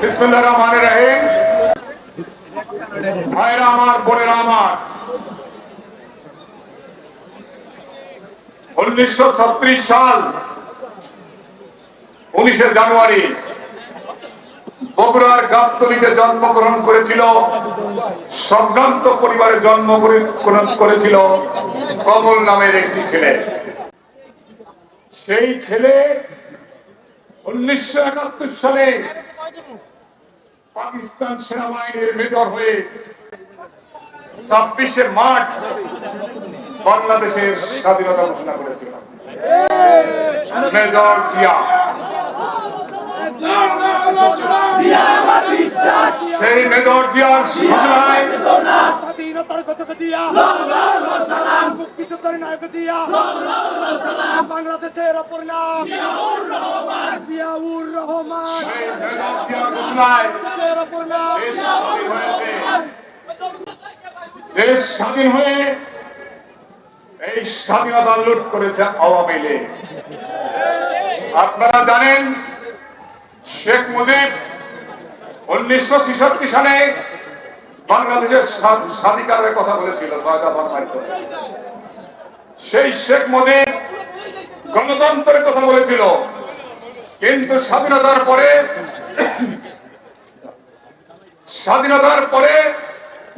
বিসমুল্লাহ রহমান রাহিম। ভাইরা আমার, বোনেরা আমার, উনিশশো ছত্রিশ সাল, উনিশে জানুয়ারি, বগুড়ার গাবতলিতে জন্মগ্রহণ করেছিল সম্ভ্রান্ত পরিবারে জন্মগ্রহণ করেছিল কমল নামের একটি ছেলে। সেই ছেলে উনিশশো একাত্তর সালে পাকিস্তান সেনাবাহিনীর মেজর হয়ে ছাব্বিশে মার্চ বাংলাদেশের স্বাধীনতা ঘোষণা করেছিল মেজর জিয়া। সেই মেজর জিয়ার ঘোষণায় স্বাধীনতার কথা দিয়া মুক্তিযুদ্ধের নায়ক দিয়া বাংলাদেশের অপর নাম জিয়াউর রহমান। দেশ স্বাধীন হয়ে এই স্বাধীনতা লুট করেছে আওয়ামী লীগ। আপনারা জানেন শেখ মুজিব উনিশশো ছেষট্টি সালে বাংলাদেশের স্বা- স্বাধিকারের কথা বলেছিল সেই শেখ মুজিব গণতন্ত্রের কথা বলেছিল, কিন্তু স্বাধীনতার পরে স্বাধীনতার পরে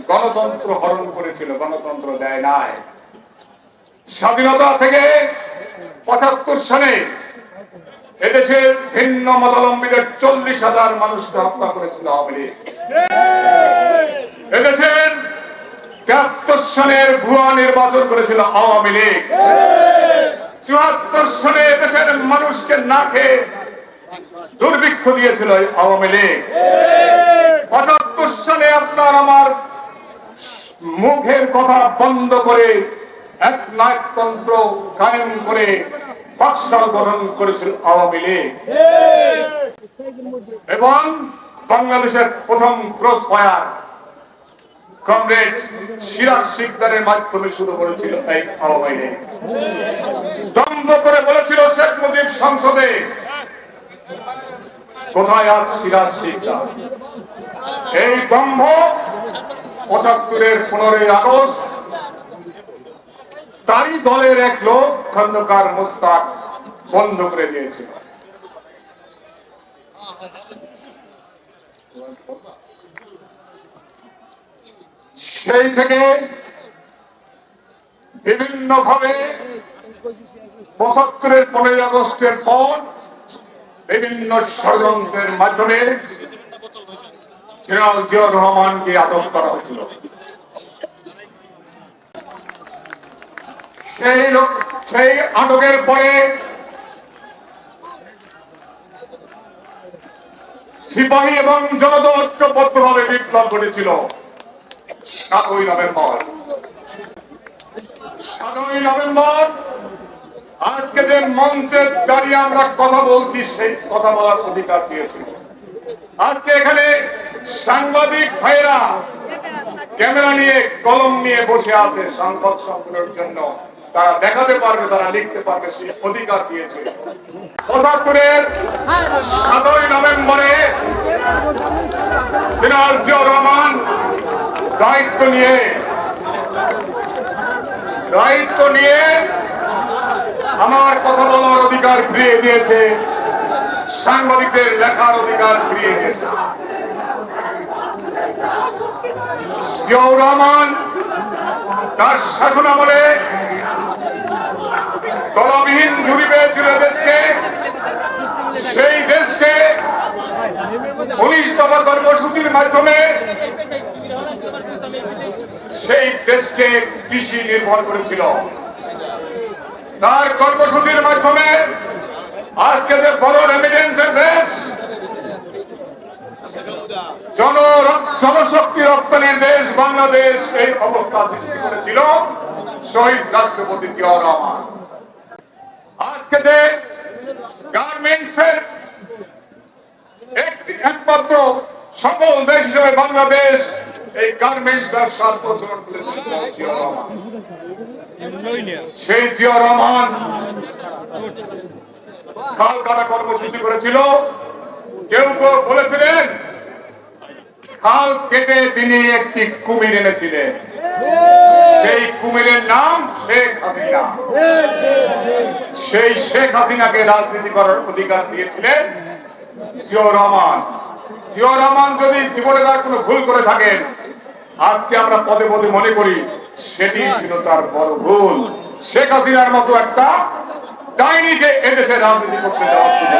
গণতন্ত্র হরণ করেছিল, গণতন্ত্র দেয় নাই। স্বাধীনতা থেকে পঁচাত্তর সালে এদেশের ভিন্ন মতাবলম্বীদের চল্লিশ হাজার মানুষকে হত্যা করেছিল আওয়ামী এদেশের তেহাত্তর সনের ভুয়া নির্বাচন করেছিল আওয়ামী লীগ। চুয়াত্তর সনে এদেশের মানুষকে না খেয়ে দুর্ভিক্ষ দিয়েছিল আওয়ামী লীগ। পঁচাত্তর সালে আপনার আমার মুখের কথা বন্ধ করে এক নায়কতন্ত্র কায়েম করে বাকশাল গঠন করেছিল আওয়ামী লীগ। এবং বাংলাদেশের প্রথম ক্রস ফায়ার কমরেড সিরাজ শিকদারের মাধ্যমে শুরু করেছিল এই আওয়ামী লীগ। দম্ভ করে বলেছিল শেখ মুজিব সংসদে। কোথায় আজ সিরাজ শিকদার? এই দম্ভ পঁচাত্তরের পনেরোই আগস্ট তারই দলের এক লোক খন্দকার মুস্তাক বন্ধ করে দিয়েছিল সেই থেকে বিভিন্ন ভাবে পঁচাত্তরের পনেরোই আগস্টের পর বিভিন্ন ষড়যন্ত্রের মাধ্যমে জিয়াউর রহমানকে আটক করা হয়েছিল। সেই লোক, সেই আটকের পরে সিপাহী এবং জনতা ঐক্যবদ্ধভাবে বিপ্লব ঘটেছিল। সাতই নভেম্বর। সাতই নভেম্বর, আজকে যে মঞ্চে দাঁড়িয়ে আমরা কথা বলছি, সেই কথা বলার অধিকার দিয়েছিল। আজকে এখানে সাংবাদিক ভাইরা ক্যামেরা নিয়ে কলম নিয়ে বসে আছে সংবাদ সম্পূর্ণের জন্য। তারা দেখাতে পারবে, তারা লিখতে পারবে সেই অধিকার দিয়েছে। পঁচাত্তরের সাতই নভেম্বরে জেনারেল রহমান দায়িত্ব নিয়ে দায়িত্ব নিয়ে আমার কথা বলার অধিকার ফিরিয়ে দিয়েছে, সাংবাদিকদের লেখার অধিকার ফিরিয়ে দিয়েছে। রহমান তার শাসন আমলে ঝুড়ি দেশকে, সেই দেশকে উনিশ দফা কর্মসূচির মাধ্যমে সেই দেশকে কৃষি নির্ভর করেছিল। তার কর্মসূচির মাধ্যমে আজকে যে বড় রেমিডেন্সের দেশ জন জনশক্তি রপ্তানির দেশ বাংলাদেশ এই অবস্থা সৃষ্টি করেছিল, শহীদ রাষ্ট্রপতি জিয়াউর রহমান। আজকে যে গার্মেন্টস একমাত্র সফল দেশ হিসেবে বাংলাদেশ এই গার্মেন্টস ব্যবসার প্রচলন রহমান সেই জিয়াউর রহমান খাল কাটা কর্মসূচি করেছিল। কেউ কেউ বলেছিলেন, খাল কেটে তিনি একটি কুমির এনেছিলেন। সেই কুমিরের নাম শেখ হাসিনা। সেই শেখ হাসিনাকে রাজনীতি করার অধিকার দিয়েছিলেন জিয়র রহমান। জিয়র রহমান যদি জীবনে তার কোনো ভুল করে থাকেন, আজকে আমরা পদে পদে মনে করি সেটি ছিল তার বড় ভুল। শেখ হাসিনার মতো একটা ডাইনিকে এদেশে রাজনীতি করতে দেওয়া ছিল।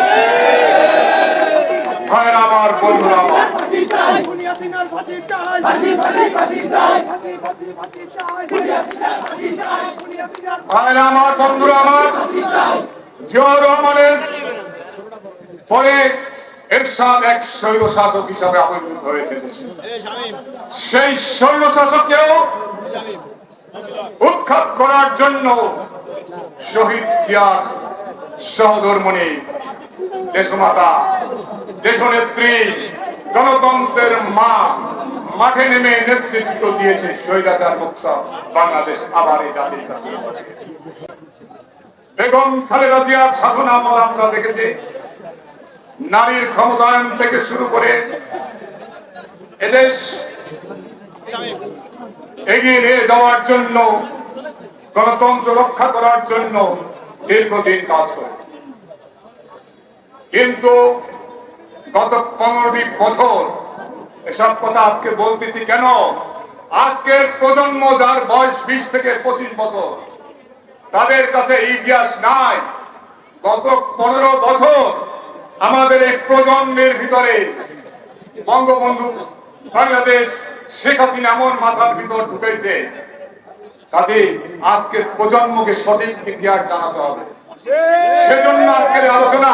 আমার বন্ধুরা আমার বুনিয়াদিনার ফাঁসি চাই ফাঁসি ফাঁসি ফাঁসি চাই ফাঁসি ফাঁসি ফাঁসি চাই বুনিয়াদিনার ফাঁসি চাই বুনিয়াদিনার ভাইরা আমার বন্ধুরা আমার জিয়াউর রহমানের পরে এরশাদ এক শৈব শাসক হিসাবে আবির্ভূত হয়েছে। সেই শৈব শাসককেও উৎখাত করার জন্য শহীদ জিয়ার সহধর্মণি দেশমাতা দেশনেত্রী গণতন্ত্রের মা মাঠে নেমে নেতৃত্ব দিয়েছে স্বৈরাচার মুক্ত বাংলাদেশ আবার এই জাতির বেগম খালেদা জিয়ার শাসন আমল আমরা দেখেছি। নারীর ক্ষমতায়ন থেকে শুরু করে এদেশ এগিয়ে নিয়ে যাওয়ার জন্য, গণতন্ত্র রক্ষা করার জন্য দীর্ঘদিন কাজ করে কিন্তু গত পনেরোটি বছর এসব কথা আজকে বলতেছি কেন? আজকের প্রজন্ম যার বয়স বিশ থেকে পঁচিশ বছর, তাদের কাছে ইতিহাস নাই। গত পনেরো বছর আমাদের এই প্রজন্মের ভিতরে বঙ্গবন্ধু, বাংলাদেশ, শেখ হাসিনা এমন মাথার ভিতর ঢুকেছে কাজে আজকের প্রজন্মকে সঠিক ইতিহাস জানাতে হবে। সেজন্য আজকের আলোচনা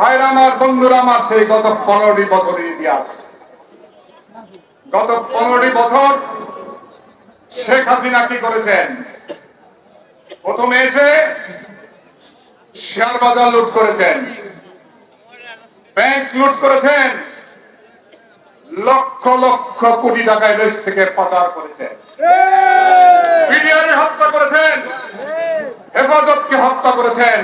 ভাইরা আমার, বন্ধুরা আমার, সেই গত পনেরোটি বছরের ইতিহাস। গত পনেরোটি বছর শেখ হাসিনা কি করেছেন? প্রথমে এসে শেয়ার বাজার লুট করেছেন। ব্যাংক লুট করেছেন। লক্ষ লক্ষ কোটি টাকায় দেশ থেকে পাচার করেছেন। বিডিআরে হত্যা করেছেন। হেফাজতকে হত্যা করেছেন।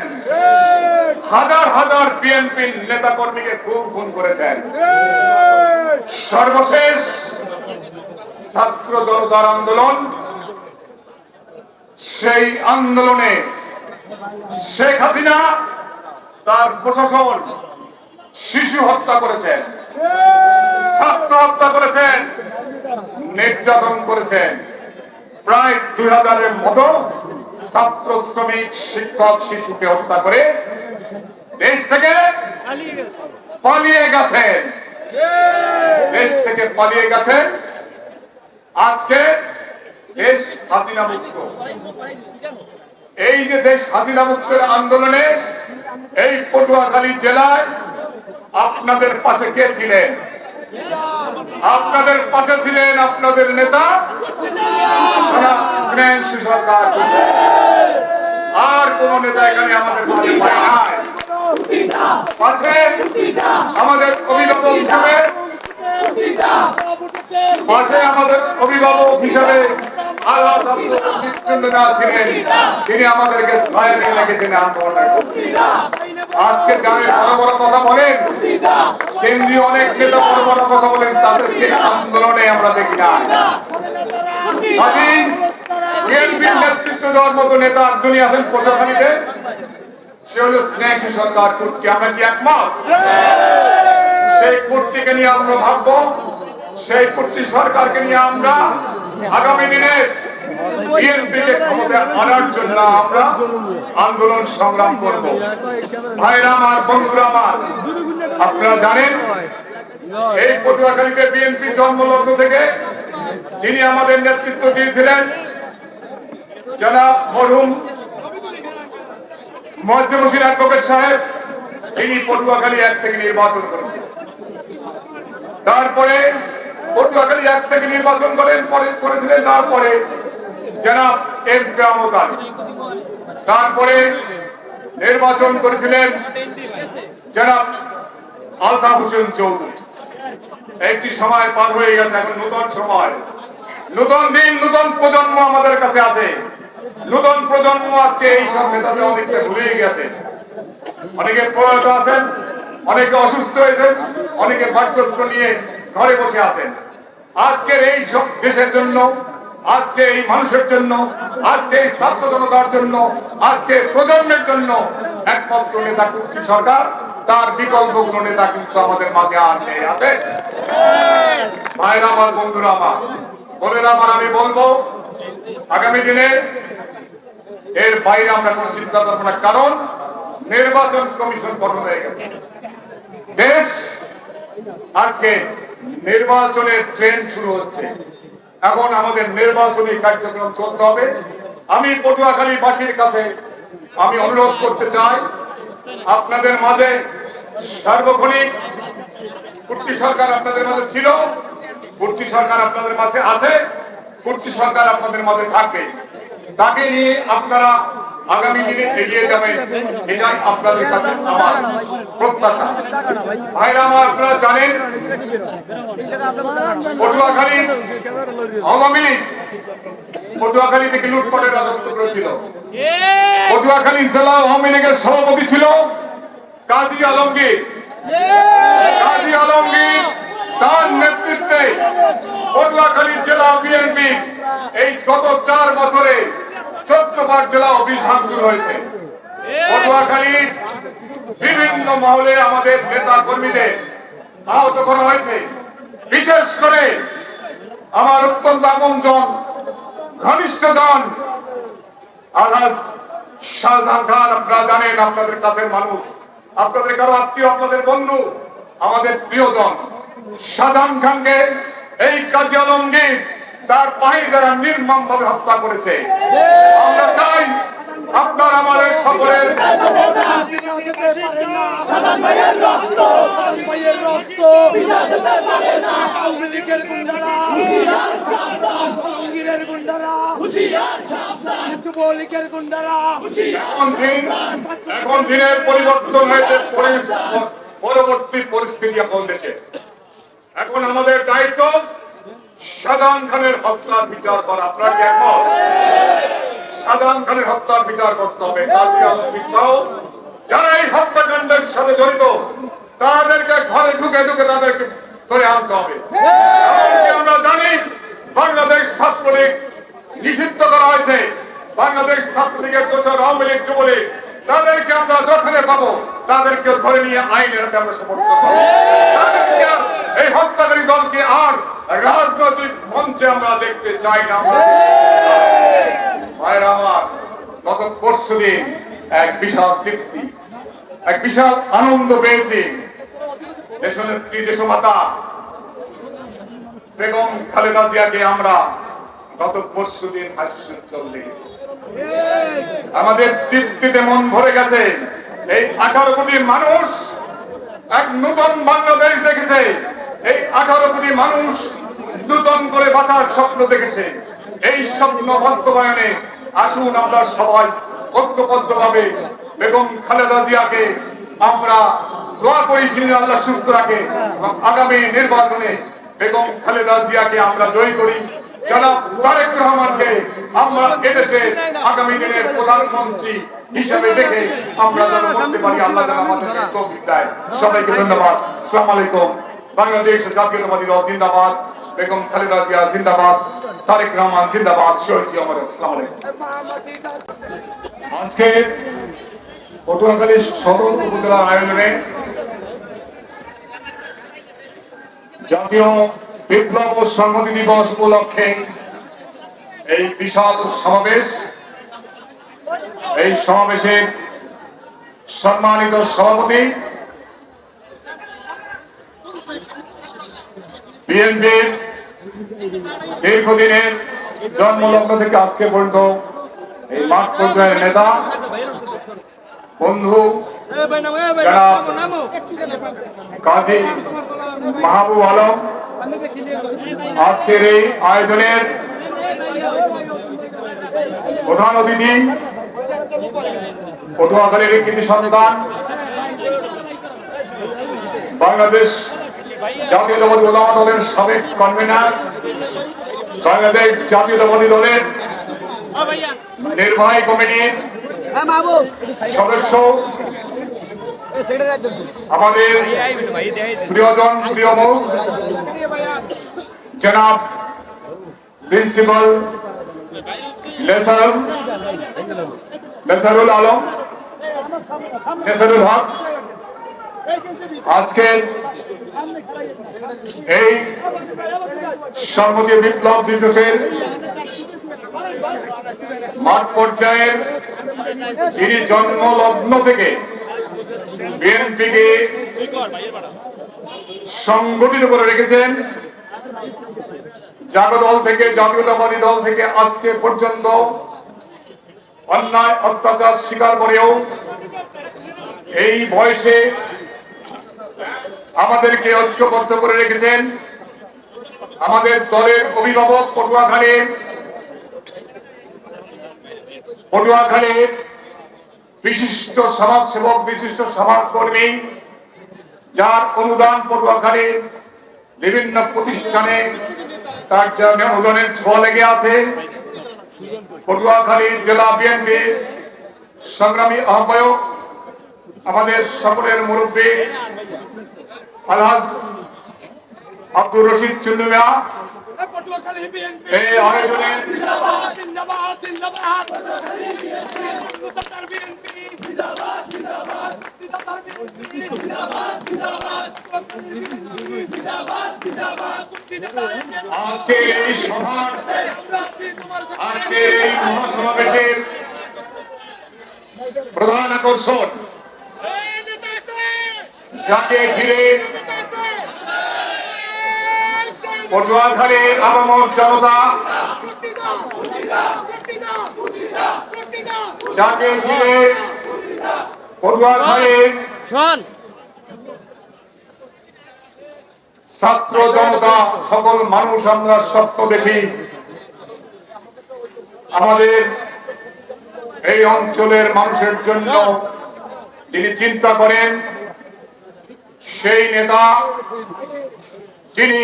হাজার হাজার বিএনপি নেতা কর্মীকে খুন খুন করেছেন। সর্বশেষ ছাত্র জনতার আন্দোলন, সেই আন্দোলনে শেখ হাসিনা তার প্রশাসন শিশু হত্যা করেছেন। ছাত্র হত্যা করেছেন, নির্যাতন করেছেন। প্রায় দুই হাজারের মতো ছাত্র শ্রমিক, শিক্ষক, শিশুকে হত্যা করে দেশ থেকে পালিয়ে গেছেন। দেশ থেকে পালিয়ে গেছেন। আজকে দেশ হাসিনা মুক্ত। এই যে দেশ হাসিনা মুক্তের আন্দোলনে এই পটুয়াখালী জেলায় আপনাদের পাশে কে ছিলেন? আপনাদের পাশে ছিলেন আপনাদের নেতা সরকার। আর কোন নেতা এখানে আমাদের পাশে পায় নাই আমাদের হিসাবে, পাশে আমাদের অভিভাবক হিসাবে আল্লাহ মৃত্যুঞ্জনা ছিলেন। তিনি আমাদেরকে ছয় দিয়ে লেগেছেন আন্দোলনের। আজকে গ্রামে বড় বড় কথা বলেন কেন্দ্রীয় অনেক নেতা বড় বড় কথা বলেন তাদেরকে আন্দোলনে আমরা দেখি না। নেতৃত্ব দেওয়ার মতো নেতা একজনই আছেন পটুয়াখালীতে সে হলো স্নেহী সরকার কুর্তি আমরা কি একমত? সেই কুর্তিকে নিয়ে আমরা ভাববো সেই কুর্তি সরকারকে নিয়ে আমরা আগামী দিনে বিএনপিকে ক্ষমতায় আনার জন্য আমরা আন্দোলন সংগ্রাম করব। ভাইরা আমার, বন্ধুরা আমার, আপনারা জানেন, এই পটুয়াখালীতে বিএনপি জন্মলগ্ন থেকে যিনি আমাদের নেতৃত্ব দিয়েছিলেন, জনাব মরহুম মুসির অ্যাডভোকেট সাহেব তিনি পটুয়াখালী এক থেকে নির্বাচন করেছেন তারপরে পটুয়াখালী থেকে নির্বাচন করেন, পরে করেছিলেন, তারপরে এম তারপরে নির্বাচন করেছিলেন জনাব আলতাফ হোসেন চৌধুরী। একটি সময় পার হয়ে গেছে, এখন নতুন সময়। নতুন দিন, নতুন প্রজন্ম আমাদের কাছে আছে। নতুন প্রজন্ম আজকে এই সব নেতাদের অনেকটা ভুলে গেছে। অনেকে প্রয়াত আছেন, অনেকে অসুস্থ হয়েছেন, অনেকে বার্ধক্য নিয়ে ঘরে বসে আছেন। আজকের এই দেশের জন্য, আজকে এই মানুষের জন্য, আজকে এই ছাত্র জনতার জন্য, আজকে প্রজন্মের জন্য একমাত্র নেতা কুর্তি সরকার, তার বিকল্প কোনো নেতা কিন্তু আমাদের মাঝে আর নেই, আছে? ভাইরা আমার, বন্ধুরা আমার, বোনেরা আমার, আমি বলব, আগামী দিনে এর বাইরে আমরা কোনো চিন্তা করব না, কারণ নির্বাচন কমিশন গঠন হয়ে গেছে। দেশ আজকে নির্বাচনের ট্রেন শুরু হচ্ছে। এখন আমাদের নির্বাচনী কার্যক্রম চলতে হবে। আমি পটুয়াখালীবাসীর কাছে আমি অনুরোধ করতে চাই, আপনাদের মাঝে সার্বক্ষণিক কুর্তি সরকার আপনাদের মাঝে ছিল কুর্তি সরকার আপনাদের মাঝে আছে কুর্তি সরকার আপনাদের মাঝে থাকবে। তাকে নিয়ে আপনারা আগামী দিনে এগিয়ে যাবে এটাই আপনাদের কাছে আমার প্রত্যাশা। ভাইরা আমার আপনারা জানেন, পটুয়াখালী আওয়ামী লীগ পটুয়াখালী থেকে লুটপাটের রাজত্ব করেছিল। পটুয়াখালী জেলা আওয়ামী লীগের সভাপতি ছিল কাজী আলমগীর। কাজী আলমগীর তার নেতৃত্বে পটুয়াখালী জেলা বিএনপি এই গত চার বছরে বার জেলা অফিস ভাঙচুর হয়েছে। পটুয়াখালীর বিভিন্ন মহলে আমাদের নেতা কর্মীদের আহত করা হয়েছে। বিশেষ করে আমার অত্যন্ত আপনজন ঘনিষ্ঠ জন, আলহাজ শাহজাহান খান, আপনারা জানেন আপনাদের কাছের মানুষ। আপনাদের কারও আত্মীয়, আপনাদের বন্ধু, আমাদের প্রিয়জন। শাহজাহান খানকে এই কাজী আলমগীর তার পায়ে দ্বারা নির্মম ভাবে হত্যা করেছে। আমরা চাই আপনার আমাদের সকলের এখন দিনের পরিবর্তন হয়েছে পরবর্তী পরিস্থিতি এখন দেশে। এখন আমাদের দায়িত্ব সাজান খানের হত্যার বিচার করা আপনার কি একমত? সাজান খানের হত্যার বিচার করতে হবে। যারা এই হত্যাকাণ্ডের সাথে জড়িত, তাদেরকে ঘরে ঢুকে ঢুকে তাদেরকে ধরে আনতে হবে। আমরা জানি বাংলাদেশ ছাত্রলীগ নিষিদ্ধ করা হয়েছে। বাংলাদেশ ছাত্রলীগের দোষর আওয়ামী লীগ যুবলীগ, তাদেরকে আমরা যখনে পাবো তাদেরকে ধরে নিয়ে আইনের আমরা সমর্থন করব। এই হত্যাকারী দলকে আর রাজনৈতিক মঞ্চে আমরা দেখতে চাই না। ভাইরা আমার, গত পরশু দিন এক বিশাল তৃপ্তি, এক বিশাল আনন্দ পেয়েছি। দেশনেত্রী দেশমাতা বেগম খালেদা জিয়াকে আমরা গত পরশু দিন হাস্যোজ্জ্বল দেখেছি আমাদের তৃপ্তিতে মন ভরে গেছে। এই আঠারো কোটি মানুষ এক নতুন বাংলাদেশ দেখেছে। এই আঠারো কোটি মানুষ নূতন করে বাঁচার স্বপ্ন দেখেছে। এই স্বপ্ন বাস্তবায়নে আসুন আমরা সবাই ঐক্যবদ্ধ ভাবে বেগম খালেদা জিয়াকে আমরা দোয়া করি তিনি আল্লাহ সুস্থ রাখে। এবং আগামী নির্বাচনে বেগম খালেদা জিয়াকে আমরা জয় করি। জনাব তারেক রহমানকে আমরা এদেশে আগামী দিনের প্রধানমন্ত্রী হিসেবে দেখে আমরা যেন করতে পারি, আল্লাহ যেন আমাদেরকে তৌফিক দেয়। সবাইকে ধন্যবাদ। আসসালামু আলাইকুম। বাংলাদেশ জাতীয়তাবাদী দল জিন্দাবাদ, বেগম খালেদা জিয়া জিন্দাবাদ, তারেক রহমান জিন্দাবাদ, শহীদ আমার আসসালামু আলাইকুম। আজকে পটুয়াখালী সদর উপজেলা আয়োজনে জাতীয় বিপ্লব ও সংহতি দিবস উপলক্ষে এই বিশাল সমাবেশ, এই সমাবেশে সম্মানিত সভাপতি, বিএনপির দীর্ঘদিনের জন্মলগ্ন থেকে আজকে পর্যন্ত এই মাঠ পর্যায়ের নেতা, বন্ধু কাজী মাহবুব আলম, আজকের এই আয়োজনের প্রধান অতিথি পটুয়াখালীর কৃতি সন্তান, বাংলাদেশ জাতীয়তাবাদী ওলামা দলের সাবেক কনভেনার বাংলাদেশ জাতীয়তাবাদী দলের নির্বাহী কমিটির সদস্য। আমাদের প্রিয়জন, প্রিয় জনাব প্রিন্সিপাল লেসার লেসারুল আলম লেসারুল হক আজকে এই সংহতি বিপ্লব দিবসের মাঠ পর্যায়ের যিনি জন্মলগ্ন থেকে বিএনপিকে সংগঠিত করে রেখেছেন জাগো দল থেকে, জাতীয়তাবাদী দল থেকে আজকে পর্যন্ত অন্যায়, অত্যাচার স্বীকার করেও এই বয়সে আমাদেরকে ঐক্যবদ্ধ করে রেখেছেন আমাদের দলের অভিভাবক পটুয়াখালীর পটুয়াখালীর বিশিষ্ট সমাজসেবক, বিশিষ্ট সমাজকর্মী, যার অনুদান পটুয়াখালীর বিভিন্ন প্রতিষ্ঠানে তার জন্য অনুদানের ছোঁয়া লেগে আছে। পটুয়াখালী জেলা বিএনপি সংগ্রামী আহ্বায়ক, আমাদের সকলের মুরব্বী, আলহাজ আব্দুর রশিদ চুন্নুমিয়া। এই আয়োজনে আজকের এই সভার, আজকের এই মহাসমাবেশের প্রধান আকর্ষণ, যাকে ঘিরে পটুয়াখালীর আবামর জনতা, যাকে ঘিরে ছাত্র জনতা সকল মানুষ আমরা স্বপ্ন দেখি। আমাদের এই অঞ্চলের মানুষের জন্য যিনি চিন্তা করেন সেই নেতা যিনি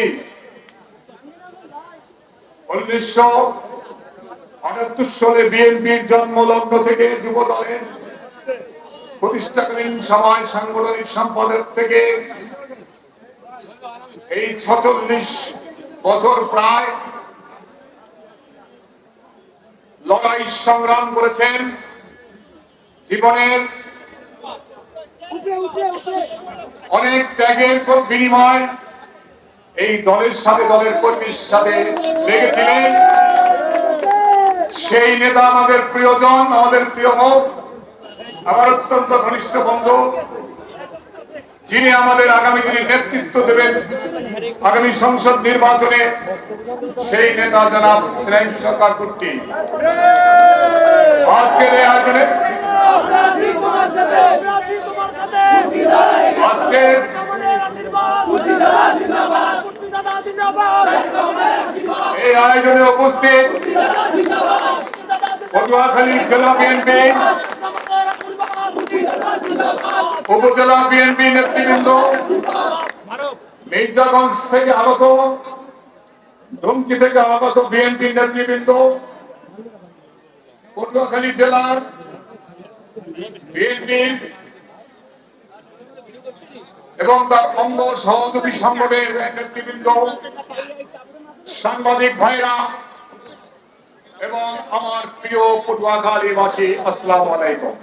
উনিশশো আটাত্তর সালে বিএনপির জন্মলগ্ন থেকে যুব দলের প্রতিষ্ঠাকালীন সময় সাংগঠনিক সম্পদের থেকে এই ছচল্লিশ বছর প্রায় লড়াই সংগ্রাম করেছেন জীবনের অনেক ত্যাগের বিনিময় এই দলের সাথে দলের কর্মীর সাথে লেগেছিলেন। সেই নেতা আমাদের প্রিয়জন, আমাদের প্রিয় মুখ আমার অত্যন্ত ঘনিষ্ঠ বন্ধু, যিনি আমাদের আগামী দিনে নেতৃত্ব দেবেন, আগামী সংসদ নির্বাচনে সেই নেতা জনাব শ্রেণ সরকার কুট্টি আজকের এই আয়োজনে এই আয়োজনে উপস্থিত পটুয়াখালী জেলা বিএনপি উপজেলা বিএনপি নেতৃবৃন্দ মির্জাগঞ্জ থেকে আগত ধুমকি থেকে আগত বিএনপি নেতৃবৃন্দ পটুয়াখালী জেলার বিএনপি এবং তার অঙ্গ সহযোগী সংগঠনের নেতৃবৃন্দ সাংবাদিক ভাইরা এবং আমার প্রিয় পটুয়াখালীবাসী আসসালামু আলাইকুম।